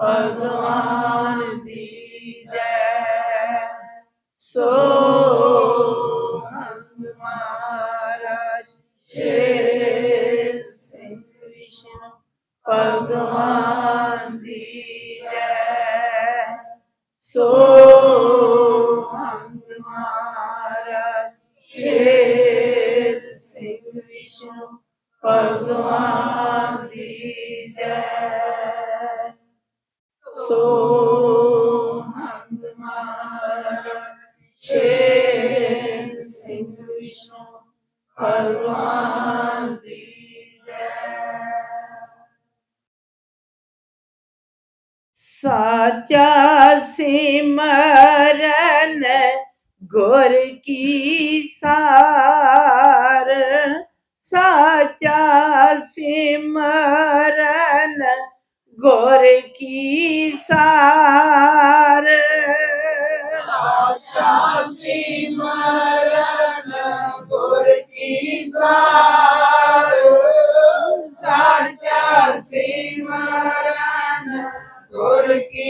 ਭਗਵਾਨ ਦੀ ਜੈ। ਸੋ ਹੰਗ ਮਹਾਰਾਜ, ਸ਼ੇਰ ਸਿੰਘ ਵਿਸ਼ਨੂੰ, ਭਗਵਾਨ ਦੀ ਜੈ। ਸੋ ਹੰਗ ਮਹਾਰਾਜ, ਸ਼ੇਰ ਸਿੰਘ ਵਿਸ਼ਨੂੰ, ਭਗਵਾਨ ਦੀ ਜੈ। ਸੋ ਹੰਗ ਮਹਾਰਾਜ ਸ਼ੇਰ ਸਿੰਘ ਵਿਸ਼ਨੂੰ ਭਗਵਾਨ ਦੀ ਜੈ ਸਾਚਾ ਸਿਮਰਨ ਗੁਰ ਕੀ ਸਾਰ। ਸਾਚਾ ਸਿਮਰਨ ਗੁਰ ਕੀ ਸਾਰ? ਸਾਚਾ ਸਿਮਰਨ ਗੁਰ ਕੀ ਸਾਰ? ਸਾਚਾ ਸਿਮਰਨ ਗੁਰ ਕੀ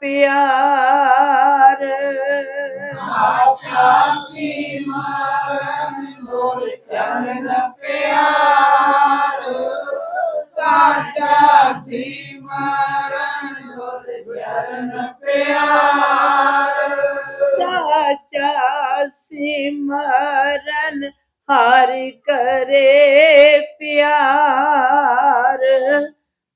ਪਿਆਰ। ਸਾਚਾ ਸਿਮਰਨ ਗੁਰ ਚਰਨ ਪਿਆਰ ਸਾਚਾ ਸਿਮਰਨ ਗੁਰ ਚਰਨ ਪਿਆਰ ਸਾਚਾ ਸਿਮਰਨ ਹਰ ਕਰੇ ਪਿਆਰ।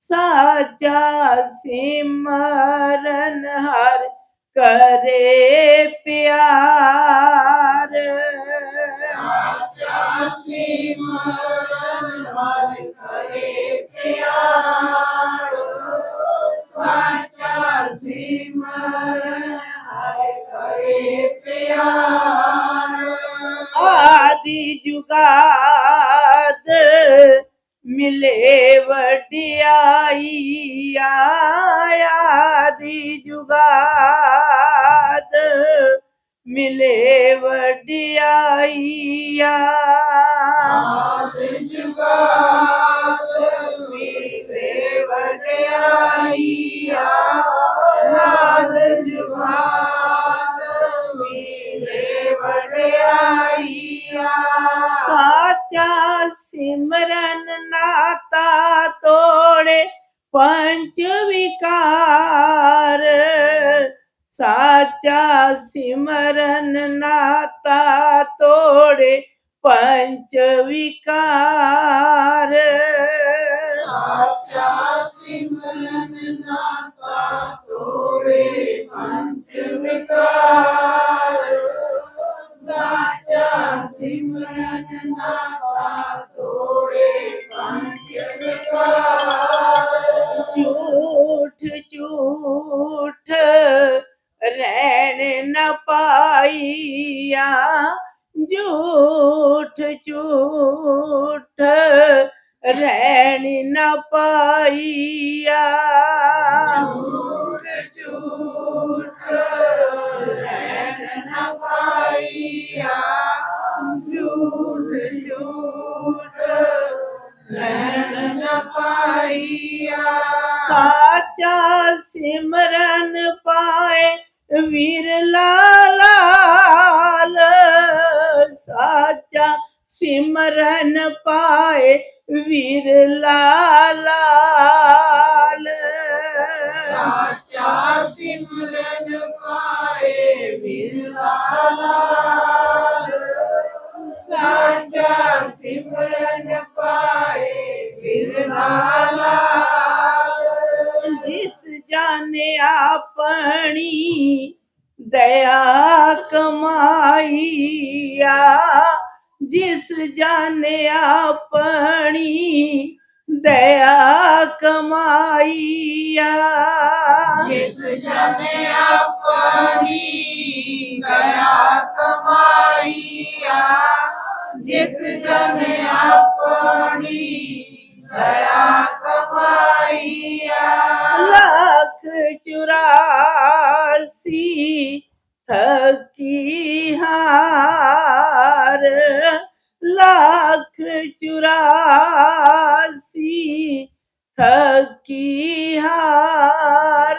ਸਾਚਾ ਸਿਮਰਨ ਹਰ ਕਰੇ ਪਿਆਰ। ਸਾਚਾ ਸਿਮਰਨ ਹਰ ਕਰੇ ਪਿਆਰ। ਸਾਚਾ ਸਿਮਰਨ ਹਰ ਕਰੇ ਪਿਆਰ। ਆਦਿ ਜੁਗਾਦ ਮਿਲੇ ਵਡਿਆਈ ਆਦਿ ਜੁਗਾਦ। ਮਿਲੇ ਵਡਿਆਈ ਸਿਮਰਨ ਨਾਤਾ ਤੋੜੇ ਪੰਜ ਵਿਕਾਰ। ਸਾਚਾ ਸਿਮਰਨ ਨਾਤਾ ਤੋੜੇ ਪੰਜ ਵਿਕਾਰ। ਸਿਮਰਨ ਪਾਏ ਵਿਰਲਾ ਲਾਲ ਸਾਚਾ ਸਿਮਰਨ ਪਾਏ ਵੀਰ ਲਾਲ ਸਾਚਾ ਸਿਮਰਨ ਪਾਏ ਵਿਰਲਾ ਲਾਲ। ਕਮਾਈਆ, ਜਿਸ ਜਾਣੇ ਆਪਣੀ ਦਇਆ ਕਮਾਈਆ। ਜਿਸ ਜਨ ਆਪਣੀ ਦਇਆ ਕਮਾਈਆ, ਜਿਸ ਜਨ ਆਪਣੀ ਦਇਆ ਚਾਰ ਲੱਖ ਚੁਰਾਸੀ ਥਕੀ ਹਾਰ।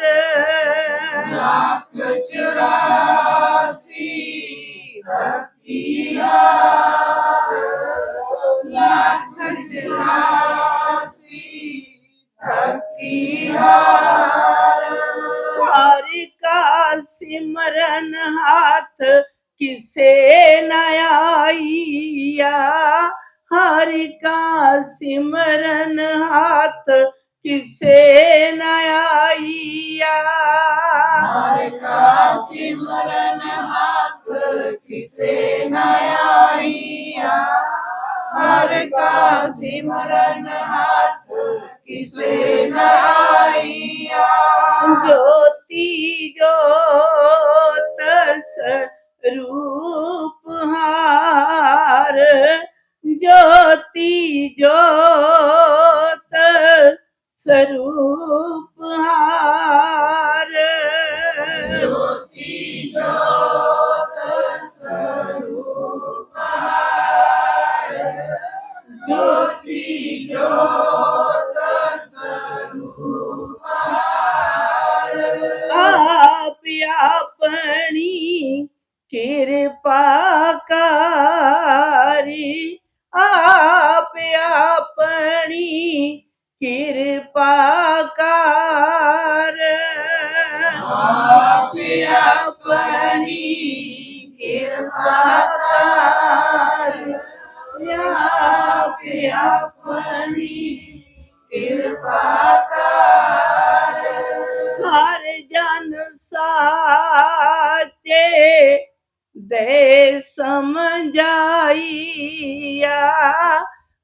ਲੱਖ ਚੁਰਾਸੀ ਥਕੀ ਹਾਰ। ਲੱਖ ਚੁਰਾਸੀ ਸਿਮਰਨ ਹੱਥ ਕਿਸੇ ਨ ਆਈਆ। ਹਰ ਕਾ ਸਿਮਰਨ ਹੱਥ ਕਿਸੇ ਨ ਆਈਆ। ਹਰ ਕਾ ਸਿਮਰਨ ਹੱਥ ਕਿਸੇ ਨ ਆਈਆ। ਜੋਤੀ रूप हार आप अपनी कृपा ਆਪ ਆਪਣੀ ਕਿਰਪਾ ਕਰ। ਆਪ ਆਪਣੀ ਕਿਰਪਾ ਕਰ। ਹਰ ਜਨ ਸਾਚੇ ਦੇ ਸਮਝਾਈਆ।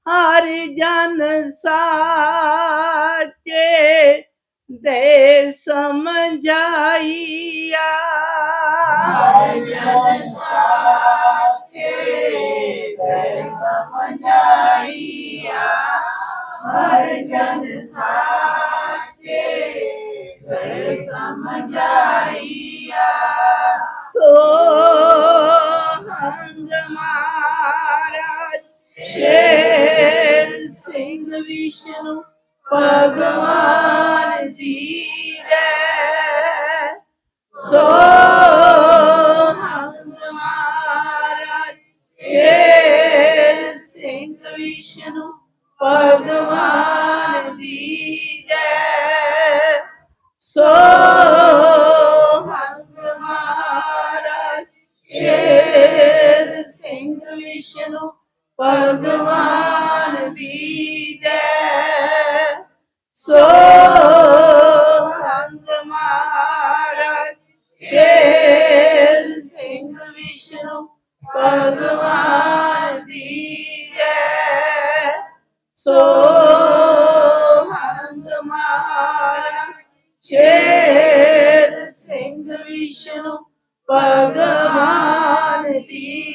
ਹਰ ਜਨ ਸਾ ਦੇ ਸਮਝਾਈਆ ਹਰ ਜਨ ਸਾਚੇ ਦੇ ਸਮਝਾਈਆ ਹਰ ਜਨ ਸਾਚੇ ਦੇ ਸਮਝਾਈਆ ਸੋ ਹੰਗ ਦੀ ਜੈ। ਸੋ ਹੰਗ ਮਹਾਰਾਜ ਸ਼ੇਰ ਸਿੰਘ ਵਿਸ਼ਨੂੰ ਭਗਵਾਨ ਸ਼ੇਰ ਸਿੰਘ ਵਿਸ਼ਨੂੰ ਭਗਵਾਨ ਦੀ